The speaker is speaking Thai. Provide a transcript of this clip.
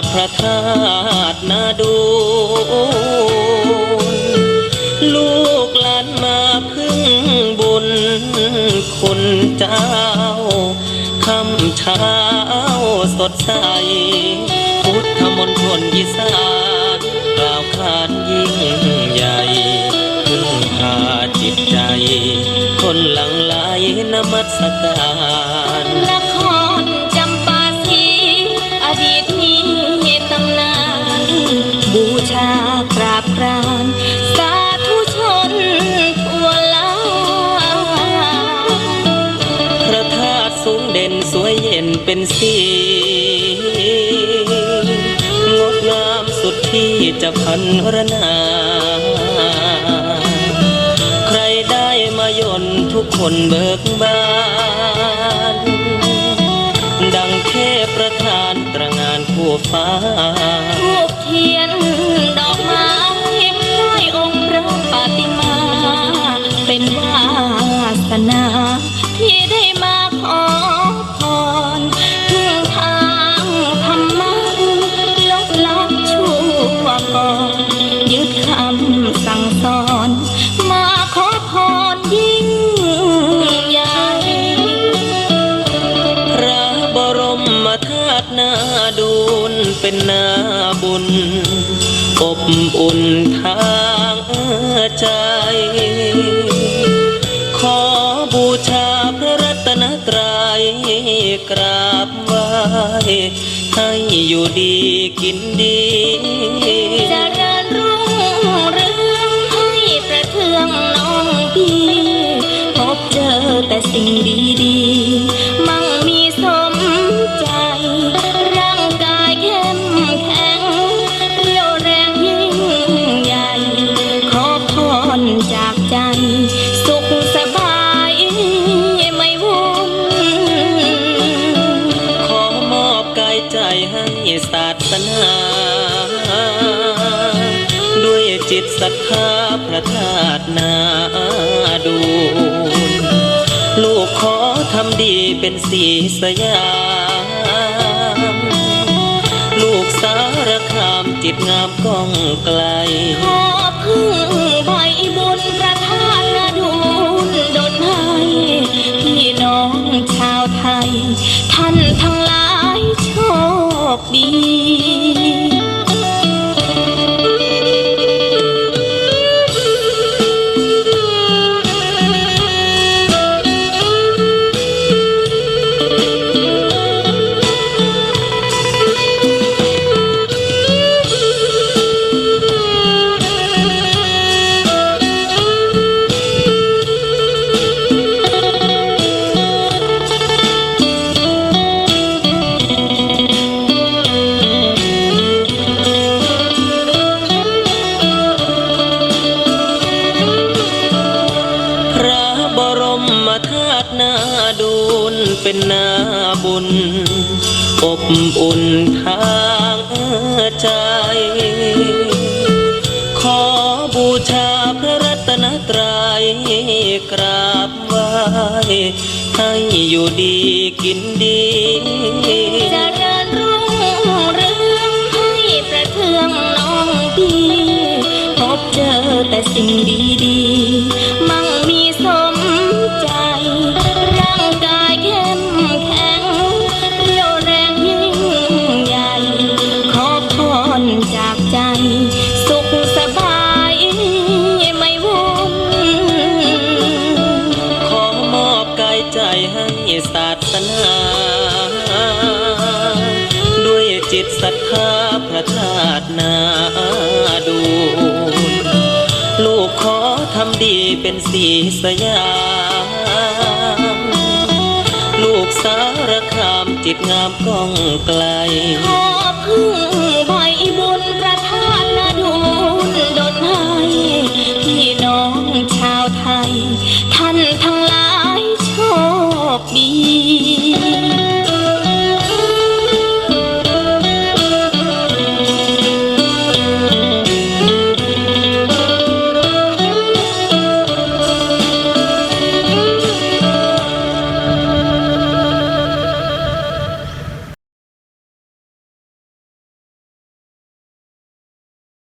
บพระธาตุนาดูนลูกหลานมาพึ่งบุญคุณเจ้าคำเช้าสดใส พุทธมนตรอีสานกล่าวขานยิ่งใหญ่พึ่งพาจิตใจ คนหลังไหลนมัสการ เย็นเป็นสีงดงามสุดที่จะพันรนา ใครได้มายนทุกคนเบิกบาน ดังเทพประธานตระงานผู้ฟ้า บุญอบอุ่นทางใจ ขอบูชาพระรัตนตรัยกราบไหว้ให้อยู่ดีกินดีเจริญรุ่งเรืองให้ประเทืองน้องพี่พบเจอแต่สิ่งดี จิตศรัทธาพระธาตุนาดูนลูกขอทำดีเป็นสีสยามลูกสารคามจิตงามก้องไกล ขอพึ่งใบบุญประทานนาดูนดลให้พี่น้องชาวไทย ท่านทั้งหลายโชคดี อบอุ่นทางใจ ขอบูชาพระรัตนตรัยกราบไหว้ให้อยู่ดีกินดีเจริญรุ่งเรืองให้ประเทืองน้องพีพบเจอแต่สิ่งดีๆ ดนาดู ลูกขอทำดีเป็นสีสยามลูกสารคามจิตงามก้องไกล ขอพึ่งใบบุญประทานนาดูดนให้